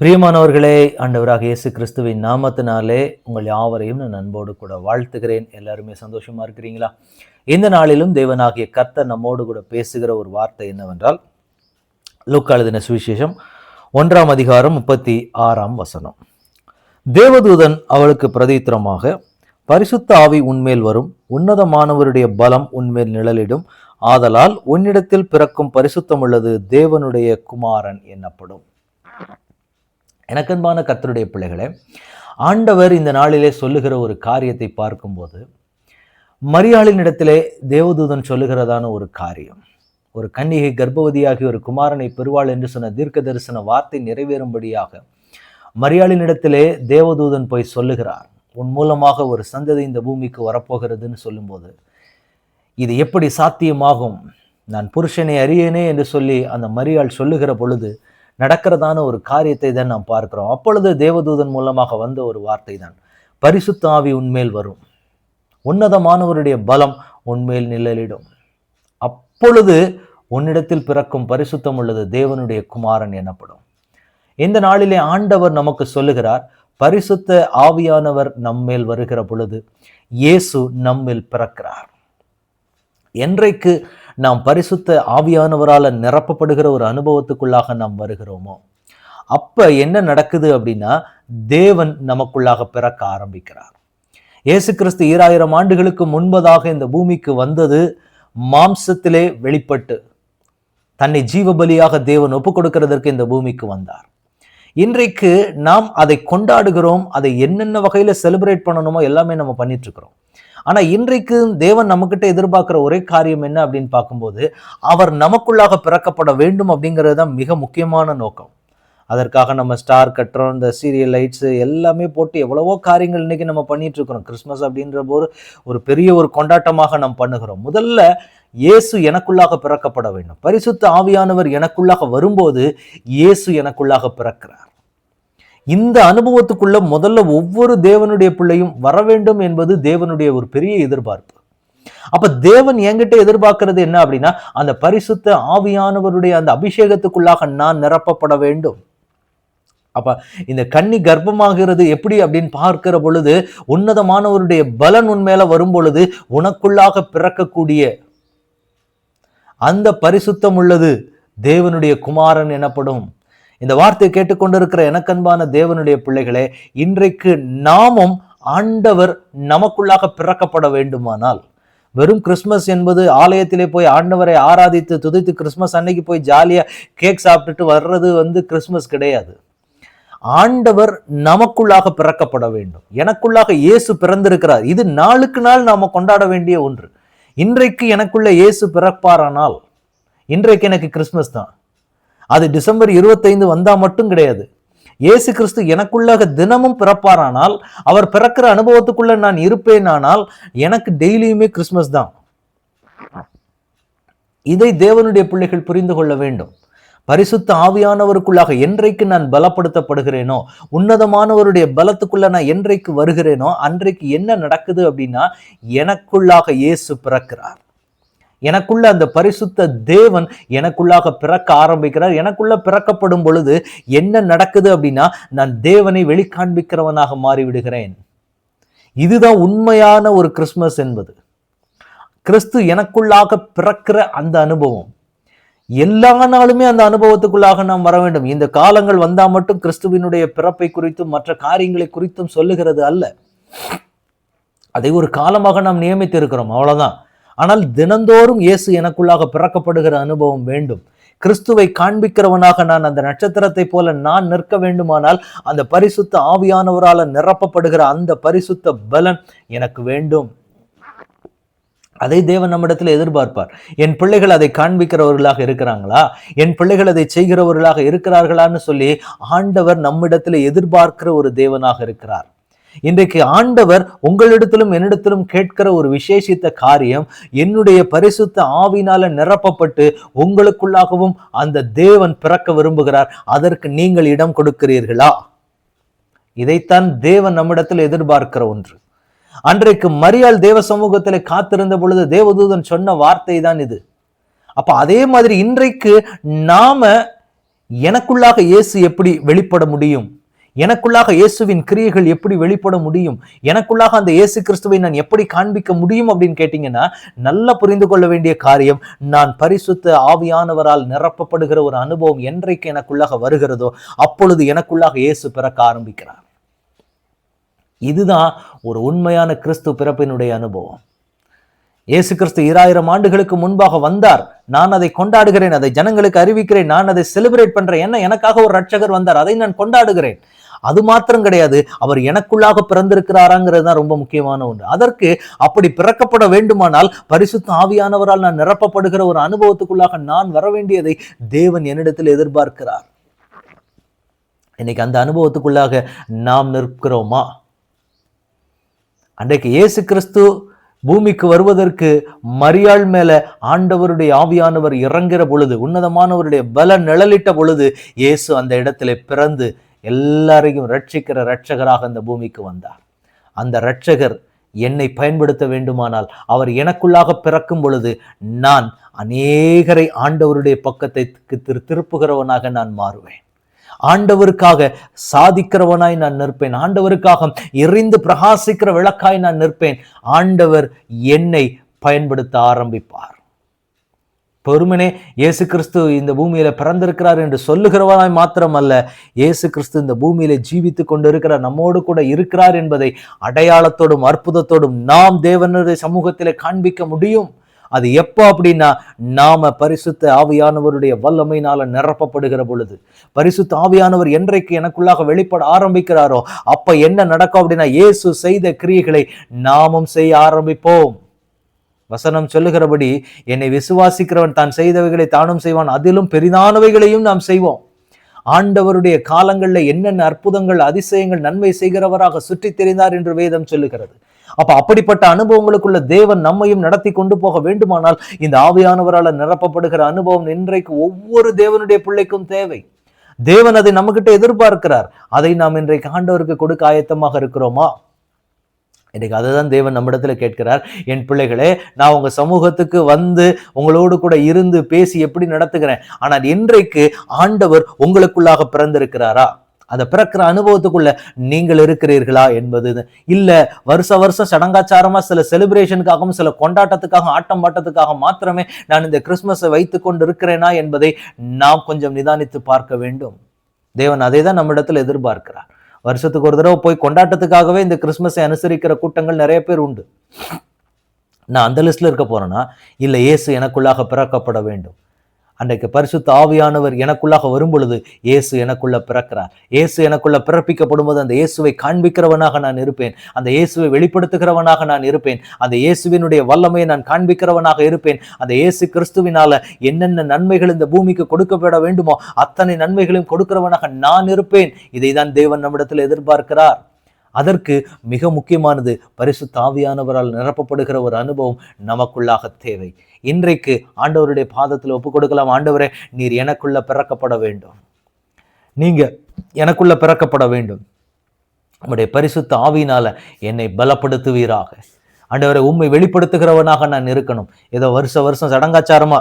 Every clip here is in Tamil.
பிரியமானவர்களே ஆண்டவராக இயேசு கிறிஸ்துவின் நாமத்தினாலே உங்கள் யாவரையும் நான் அன்போடு கூட வாழ்த்துகிறேன். எல்லாருமே சந்தோஷமா இருக்கிறீங்களா? இந்த நாளிலும் தேவனாகிய கர்த்தர் நம்மோடு கூட பேசுகிற ஒரு வார்த்தை என்னவென்றால் லூக்கா எழுதின சுவிசேஷம் ஒன்றாம் அதிகாரம் முப்பத்தி ஆறாம் வசனம். தேவதூதன் அவளுக்கு பிரதித்திரமாக பரிசுத்த ஆவி உன்மேல் வரும் உன்னதமானவருடைய பலம் உன்மேல் நிழலிடும் ஆதலால் உன்னிடத்தில் பிறக்கும் பரிசுத்தம் உள்ளது தேவனுடைய குமாரன் என்னப்படும். எனக்கன்பான கர்த்தருடைய பிள்ளைகளே ஆண்டவர் இந்த நாளிலே சொல்லுகிற ஒரு காரியத்தை பார்க்கும்போது மரியாளின் இடத்திலே தேவதூதன் சொல்லுகிறதான ஒரு காரியம். ஒரு கன்னிகை கர்ப்பவதியாகி ஒரு குமாரனை பெறுவாள் என்று சொன்ன தீர்க்க தரிசன வார்த்தை நிறைவேறும்படியாக மரியாளின் இடத்திலே தேவதூதன் போய் சொல்லுகிறார். உன் மூலமாக ஒரு சந்ததி இந்த பூமிக்கு வரப்போகிறதுன்னு சொல்லும்போது இது எப்படி சாத்தியமாகும்? நான் புருஷனை அறியேனே என்று சொல்லி அந்த மரியாள் சொல்லுகிற பொழுது நடக்கிறதான ஒரு காரியத்தை தான் நாம் பார்க்கிறோம். அப்பொழுது தேவதூதன் மூலமாக வந்த ஒரு வார்த்தை தான். பரிசுத்த ஆவி உன்மேல் வரும். உன்னதமானவருடைய பலம் உன்மேல் நிழலிடும். அப்பொழுது உன்னிடத்தில் பிறக்கும் பரிசுத்தம் உள்ளது தேவனுடைய குமாரன் எனப்படும். இந்த நாளிலே ஆண்டவர் நமக்கு சொல்லுகிறார் பரிசுத்த ஆவியானவர் நம்மேல் வருகிற பொழுது இயேசு நம்மில் பிறக்கிறார். என்றைக்கு நாம் பரிசுத்த ஆவியானவரால் நிரப்பப்படுகிற ஒரு அனுபவத்துக்குள்ளாக நாம் வருகிறோமோ? அப்போ என்ன நடக்குது அப்படின்னா தேவன் நமக்குள்ளாக பிறக்க ஆரம்பிக்கிறார். இயேசு கிறிஸ்து ஈராயிரம் ஆண்டுகளுக்கு முன்பதாக இந்த பூமிக்கு வந்தது மாம்சத்திலே வெளிப்பட்டு தன்னை ஜீவபலியாக தேவன் ஒப்பு கொடுக்கிறதற்கு இந்த பூமிக்கு வந்தார். இன்றைக்கு நாம் அதை கொண்டாடுகிறோம் அதை என்னென்ன வகையில் செலிப்ரேட் பண்ணணுமோ எல்லாமே நம்ம பண்ணிட்டு இருக்கிறோம். ஆனா இன்றைக்கு தேவன் நம்மகிட்ட எதிர்பார்க்கிற ஒரே காரியம் என்ன அப்படின்னு பார்க்கும்போது அவர் நமக்குள்ளாக பிறக்கப்பட வேண்டும் அப்படிங்கிறது தான் மிக முக்கியமான நோக்கம். அதற்காக நம்ம ஸ்டார் கட்டுறோம் இந்த சீரியல் லைட்ஸ் எல்லாமே போட்டு எவ்வளவோ காரியங்கள் இன்னைக்கு நம்ம பண்ணிட்டு இருக்கிறோம். கிறிஸ்மஸ் அப்படின்ற போது ஒரு பெரிய ஒரு கொண்டாட்டமாக நாம் பண்ணுகிறோம். முதல்ல இயேசு எனக்குள்ளாக பிறக்கப்பட வேண்டும். பரிசுத்த ஆவியானவர் எனக்குள்ளாக வரும்போது இயேசு எனக்குள்ளாக பிறக்கிறார். இந்த அனுபவத்துக்குள்ள முதல்ல ஒவ்வொரு தேவனுடைய பிள்ளையும் வர வேண்டும் என்பது தேவனுடைய ஒரு பெரிய எதிர்பார்ப்பு. அப்ப தேவன் என்கிட்ட எதிர்பார்க்கிறது என்ன அப்படின்னா அந்த பரிசுத்த ஆவியானவருடைய அந்த அபிஷேகத்துக்குள்ளாக நான் நிரப்பப்பட வேண்டும். அப்ப இந்த கன்னி கர்ப்பமாகிறது எப்படி அப்படின்னு பார்க்கிற பொழுது உன்னதமானவருடைய பலன் உன்மேல வரும் பொழுது உனக்குள்ளாக பிறக்கக்கூடிய அந்த பரிசுத்தம் உள்ளது தேவனுடைய குமாரன் எனப்படும். இந்த வார்த்தையை கேட்டுக்கொண்டிருக்கிற எனக்கன்பான தேவனுடைய பிள்ளைகளே இன்றைக்கு நாமும் ஆண்டவர் நமக்குள்ளாக பிறக்கப்பட வேண்டுமானால் வெறும் கிறிஸ்மஸ் என்பது ஆலயத்திலே போய் ஆண்டவரை ஆராதித்து துதித்து கிறிஸ்மஸ் அன்னைக்கு போய் ஜாலியாக கேக் சாப்பிட்டுட்டு வர்றது வந்து கிறிஸ்மஸ் கிடையாது. ஆண்டவர் நமக்குள்ளாக பிறக்கப்பட வேண்டும். எனக்குள்ளாக இயேசு பிறந்திருக்கிறார். இது நாளுக்கு நாள் நாம கொண்டாட வேண்டிய ஒன்று. இன்றைக்கு எனக்குள்ள இயேசு பிறப்பாரானால் இன்றைக்கு எனக்கு கிறிஸ்மஸ் தான். அது டிசம்பர் இருபத்தைந்து வந்தால் மட்டும் கிடையாது. இயேசு கிறிஸ்து எனக்குள்ளாக தினமும் பிறப்பாரானால் அவர் பிறக்கிற அனுபவத்துக்குள்ள நான் இருப்பேனானால் எனக்கு டெய்லியுமே கிறிஸ்மஸ் தான். இதை தேவனுடைய பிள்ளைகள் புரிந்து கொள்ள வேண்டும். பரிசுத்த ஆவியானவருக்குள்ளாக என்றைக்கு நான் பலப்படுத்தப்படுகிறேனோ உன்னதமானவருடைய பலத்துக்குள்ள நான் என்றைக்கு வருகிறேனோ அன்றைக்கு என்ன நடக்குது அப்படின்னா எனக்குள்ளாக இயேசு பிறக்கிறார். எனக்குள்ள அந்த பரிசுத்த தேவன் எனக்குள்ளாக பிறக்க ஆரம்பிக்கிறார். எனக்குள்ள பிறக்கப்படும் பொழுது என்ன நடக்குது அப்படின்னா நான் தேவனை வெளிக்காண்பிக்கிறவனாக மாறிவிடுகிறேன். இதுதான் உண்மையான ஒரு கிறிஸ்மஸ் என்பது. கிறிஸ்து எனக்குள்ளாக பிறக்கிற அந்த அனுபவம். எல்லா நாளுமே அந்த அனுபவத்துக்குள்ளாக நாம் வர வேண்டும். இந்த காலங்கள் வந்தா மட்டும் கிறிஸ்துவினுடைய பிறப்பை குறித்தும் மற்ற காரியங்களை குறித்தும் சொல்லுகிறது அல்ல. அதை ஒரு காலமாக நாம் நியமித்திருக்கிறோம். அவ்வளவுதான். ஆனால் தினந்தோறும் இயேசு எனக்குள்ளாக பிறக்கப்படுகிற அனுபவம் வேண்டும். கிறிஸ்துவை காண்பிக்கிறவனாக நான் அந்த நட்சத்திரத்தை போல நான் நிற்க வேண்டுமானால் அந்த பரிசுத்த ஆவியானவரால் நிரப்பப்படுகிற அந்த பரிசுத்த பலன் எனக்கு வேண்டும். அதை தேவன் நம்மிடத்தில் எதிர்பார்ப்பார். என் பிள்ளைகள் அதை காண்பிக்கிறவர்களாக இருக்கிறாங்களா? என் பிள்ளைகள் அதை செய்கிறவர்களாக இருக்கிறார்களான்னு சொல்லி ஆண்டவர் நம்மிடத்தில் எதிர்பார்க்கிற ஒரு தேவனாக இருக்கிறார். இன்றைக்கு ஆண்டவர் உங்களிடத்திலும் என்னிடத்திலும் கேட்கிற ஒரு விசேஷித்த காரியம் என்னுடைய பரிசுத்த ஆவினால நிரப்பப்பட்டு உங்களுக்குள்ளாகவும் அந்த தேவன் பிறக்க விரும்புகிறார். அதற்கு நீங்கள் இடம் கொடுக்கிறீர்களா? இதைத்தான் தேவன் நம்மிடத்தில் எதிர்பார்க்கிற ஒன்று. அன்றைக்கு மரியாள் தேவ சமூகத்தில் காத்திருந்த பொழுது தேவதூதன் சொன்ன வார்த்தை தான் இது. அப்ப அதே மாதிரி இன்றைக்கு நாம எனக்குள்ளாக இயேசு எப்படி வெளிப்பட முடியும்? எனக்குள்ளாக இயேசுவின் கிரியைகள் எப்படி வெளிப்பட முடியும்? எனக்குள்ளாக அந்த இயேசு கிறிஸ்துவை நான் எப்படி காண்பிக்க முடியும் அப்படின்னு கேட்டீங்கன்னா நல்லா புரிந்து கொள்ள வேண்டிய காரியம் நான் பரிசுத்த ஆவியானவரால் நிரப்பப்படுகிற ஒரு அனுபவம் என்றைக்கு எனக்குள்ளாக வருகிறதோ அப்பொழுது எனக்குள்ளாக இயேசு பிறக்க ஆரம்பிக்கிறார். இதுதான் ஒரு உண்மையான கிறிஸ்து பிறப்பினுடைய அனுபவம். இயேசு கிறிஸ்து இராயிரம் ஆண்டுகளுக்கு முன்பாக வந்தார். நான் அதை கொண்டாடுகிறேன் அதை ஜனங்களுக்கு அறிவிக்கிறேன் நான் அதை செலிப்ரேட் பண்றேன். என்ன எனக்காக ஒரு ரட்சகர் வந்தார். அதை நான் கொண்டாடுகிறேன். அது மாத்திரம் கிடையாது அவர் எனக்குள்ளாக பிறந்திருக்கிறாராங்கிறது தான் ரொம்ப முக்கியமான ஒன்று. அதற்கு அப்படி பிறக்கப்பட வேண்டுமானால் பரிசுத்த ஆவியானவரால் நான் நிரப்பப்படுகிற ஒரு அனுபவத்துக்குள்ளாக நான் வர வேண்டியதை தேவன் என்னிடத்தில் எதிர்பார்க்கிறார். இன்னைக்கு அந்த அனுபவத்துக்குள்ளாக நாம் நிற்கிறோமா? அன்றைக்கு இயேசு கிறிஸ்து பூமிக்கு வருவதற்கு மரியாள் மேல ஆண்டவருடைய ஆவியானவர் இறங்குற பொழுது உன்னதமானவருடைய பல நிழலிட்ட பொழுது இயேசு அந்த இடத்துல பிறந்து எல்லாரையும் ரட்சிக்கிற ரட்சகராக அந்த பூமிக்கு வந்தார். அந்த ரட்சகர் என்னை பயன்படுத்த வேண்டுமானால் அவர் எனக்குள்ளாக பிறக்கும் பொழுது நான் அநேகரை ஆண்டவருடைய பக்கத்தை திரு திருப்புகிறவனாக நான் மாறுவேன். ஆண்டவருக்காக சாதிக்கிறவனாய் நான் நிற்பேன். ஆண்டவருக்காக எரிந்து பிரகாசிக்கிற விளக்காய் நான் நிற்பேன். ஆண்டவர் என்னை பயன்படுத்த ஆரம்பிப்பார். பெருமனே இயேசு கிறிஸ்து இந்த பூமியில பிறந்திருக்கிறார் என்று சொல்லுகிறவனாய் மாத்திரமல்ல இயேசு கிறிஸ்து இந்த பூமியில ஜீவித்து கொண்டிருக்கிறார் நம்மோடு கூட இருக்கிறார் என்பதை அடையாளத்தோடும் அற்புதத்தோடும் நாம் தேவனுடைய சமூகத்திலே காண்பிக்க முடியும். அது எப்போ அப்படின்னா நாம பரிசுத்த ஆவியானவருடைய வல்லமையினால நிரப்பப்படுகிற பொழுது. பரிசுத்த ஆவியானவர் என்றைக்கு எனக்குள்ளாக வெளிப்பட ஆரம்பிக்கிறாரோ அப்ப என்ன நடக்கும் அப்படின்னா இயேசு செய்த கிரியைகளை நாமும் செய்ய ஆரம்பிப்போம். வசனம் சொல்லுகிறபடி என்னை விசுவாசிக்கிறவன் தான் செய்தவைகளை தானும் செய்வான். அதிலும் பெரிதானவைகளையும் நாம் செய்வோம். ஆண்டவருடைய காலங்களில் என்னென்ன அற்புதங்கள் அதிசயங்கள் நன்மை செய்கிறவராக சுற்றித் தெரிந்தார் என்று வேதம் சொல்லுகிறது. அப்ப அப்படிப்பட்ட அனுபவங்களுக்குள்ள தேவன் நம்மையும் நடத்தி கொண்டு போக வேண்டுமானால் இந்த ஆவியானவரால் நிரப்பப்படுகிற அனுபவம் இன்றைக்கு ஒவ்வொரு தேவனுடைய பிள்ளைக்கும் தேவை. தேவன் அதை நம்மகிட்ட எதிர்பார்க்கிறார். அதை நாம் இன்றைக்கு ஆண்டவருக்கு கொடுக்க ஆயத்தமாக இருக்கிறோமா? இன்றைக்கி அதை தான் தேவன் நம்மிடத்தில் கேட்கிறார் என் பிள்ளைகளே நான் உங்கள் சமூகத்துக்கு வந்து உங்களோடு கூட இருந்து பேசி எப்படி நடத்துகிறேன்? ஆனால் இன்றைக்கு ஆண்டவர் உங்களுக்குள்ளாக பிறந்திருக்கிறாரா? அதை பிறக்கிற அனுபவத்துக்குள்ள நீங்கள் இருக்கிறீர்களா என்பது இல்லை வருஷ வருஷம் சடங்காச்சாரமாக சில செலிப்ரேஷனுக்காகவும் சில கொண்டாட்டத்துக்காக ஆட்டம் பாட்டத்துக்காக மாத்திரமே நான் இந்த கிறிஸ்மஸை வைத்து கொண்டு இருக்கிறேனா என்பதை நாம் கொஞ்சம் நிதானித்து பார்க்க வேண்டும். தேவன் அதை தான் நம்மிடத்தில் எதிர்பார்க்கிறார். வருஷத்துக்கு ஒரு தடவை போய் கொண்டாட்டத்துக்காகவே இந்த கிறிஸ்துமஸை அனுசரிக்கிற கூட்டங்கள் நிறைய பேர் உண்டு. நான் அந்த லிஸ்ட்ல இருக்க போறேன்னா இல்லை இயேசு எனக்குள்ளாக பிறக்கப்பட வேண்டும். அன்றைக்கு பரிசுத்த ஆவியானவர் எனக்குள்ளாக வரும் பொழுது இயேசு எனக்குள்ள பிறக்கிறார். இயேசு எனக்குள்ள பிறப்பிக்கப்படும் போது அந்த இயேசுவை காண்பிக்கிறவனாக நான் இருப்பேன். அந்த இயேசுவை வெளிப்படுத்துகிறவனாக நான் இருப்பேன். அந்த இயேசுவினுடைய வல்லமையை நான் காண்பிக்கிறவனாக இருப்பேன். அந்த இயேசு கிறிஸ்துவினால என்னென்ன நன்மைகள் இந்த பூமிக்கு கொடுக்கப்பட வேண்டுமோ அத்தனை நன்மைகளையும் கொடுக்கிறவனாக நான் இருப்பேன். இதை தான் தேவன் நம்மிடத்தில் எதிர்பார்க்கிறார். அதற்கு மிக முக்கியமானது பரிசு தாவியானவரால் நிரப்பப்படுகிற ஒரு அனுபவம் நமக்குள்ளாக தேவை. இன்றைக்கு ஆண்டவருடைய பாதத்தில் ஒப்பு கொடுக்கலாம் ஆண்டவரே நீர் எனக்குள்ள பிறக்கப்பட வேண்டும். நீங்க எனக்குள்ள பிறக்கப்பட வேண்டும். உங்களுடைய பரிசுத்த ஆவியினால என்னை பலப்படுத்துவீராக. ஆண்டவரை உண்மை வெளிப்படுத்துகிறவனாக நான் இருக்கணும். ஏதோ வருஷ வருஷம் சடங்காச்சாரமா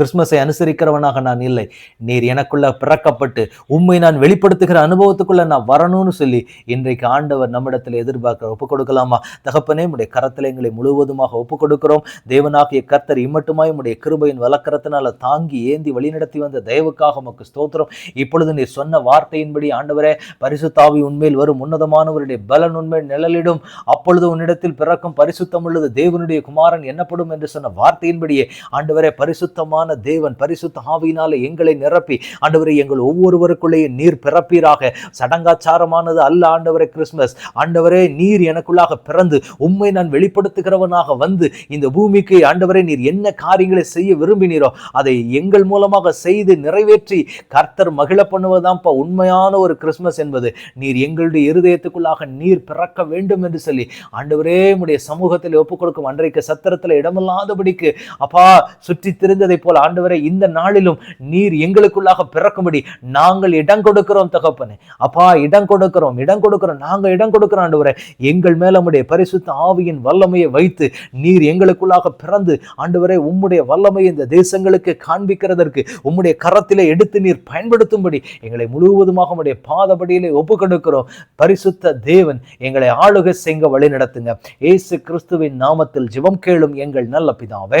கிறிஸ்மஸை அனுசரிக்கிறவனாக நான் இல்லை. நீர் எனக்குள்ள பிறக்கப்பட்டு உண்மை நான் வெளிப்படுத்துகிற அனுபவத்துக்குள்ள நான் வரணும்னு சொல்லி இன்றைக்கு ஆண்டவர் நம்மிடத்தில் எதிர்பார்க்கிற ஒப்புக் கொடுக்கலாமா? தகப்பனே உடைய கரத்தில் எங்களை முழுவதுமாக ஒப்புக் கொடுக்கிறோம். தேவனாகிய கர்த்தர் இம்மட்டுமாய் உடைய கிருபையின் வழக்கரத்தினால தாங்கி ஏந்தி வழிநடத்தி வந்த தயவுக்காக உமக்கு ஸ்தோத்திரம். இப்பொழுது நீர் சொன்ன வார்த்தையின்படி ஆண்டவரே பரிசுத்தாவி உண்மையில் வரும் உன்னதமானவருடைய பலன் உண்மை நிழலிடும். அப்பொழுது உன்னிடத்தில் பிறக்கும் பரிசுத்தம் உள்ளது தேவனுடைய குமாரன் என்னப்படும் என்று சொன்ன வார்த்தையின்படியே ஆண்டவரே பரிசுத்தமான தேவன் பரிசுத்த ஆவியினால எங்களை நிரப்பி ஆண்டவரை எங்கள் ஒவ்வொருவருக்குள்ளேயே நீர் பிறப்பீராக. சடங்காச்சாரமானது அல்ல ஆண்டவரே கிறிஸ்மஸ் ஆண்டவரே நீர் எனக்குள்ளாக பிறந்து உண்மை நான் வெளிப்படுத்துகிறவனாக வந்து இந்த பூமிக்கு ஆண்டவரே நீர் என்ன காரியங்களை செய்ய விரும்பினீரோ அதை எங்கள் மூலமாக செய்து நிறைவேற்றி கர்த்தர் மகிழ பண்ணுவதான்ப்பா உண்மையான ஒரு கிறிஸ்மஸ் என்பது. நீர் எங்களுடைய இருதயத்துக்குள்ளாக நீர் பிறக்க வேண்டும் என்று சொல்லி ஆண்டவரே உடைய சமூகத்தில் ஒப்புக் கொடுக்கும் அன்றைக்கு சத்திரத்தில் இடமில்லாதபடிக்கு அப்பா சுற்றி திரிந்ததை போல போல ஆண்டவரே இந்த நாளிலும் நீர் எங்களுக்குள்ளாக பிறக்கும்படி நாங்கள் இடம் கொடுக்கிறோம் தகப்பனே. அப்பா இடம் கொடுக்கிறோம் இடம் கொடுக்கிறோம் நாங்க இடம் கொடுக்கிறோம் ஆண்டவரே எங்கள் மேல உடைய பரிசுத்த ஆவியின் வல்லமையை வைத்து நீர் எங்களுக்குள்ளாக பிறந்து ஆண்டவரே உம்முடைய வல்லமையை இந்த தேசங்களுக்கு காண்பிக்கிறதற்கு உம்முடைய கரத்திலே எடுத்து நீர் பயன்படுத்தும்படி எங்களை முழுவதுமாக உடைய பாதபடியிலே ஒப்பு கொடுக்கிறோம் பரிசுத்த தேவன் எங்களை ஆளுகை செய்ய வழி நடத்துங்க ஏசு கிறிஸ்துவின் நாமத்தில் ஜிவம் கேளும் எங்கள் நல்ல பிதாவே.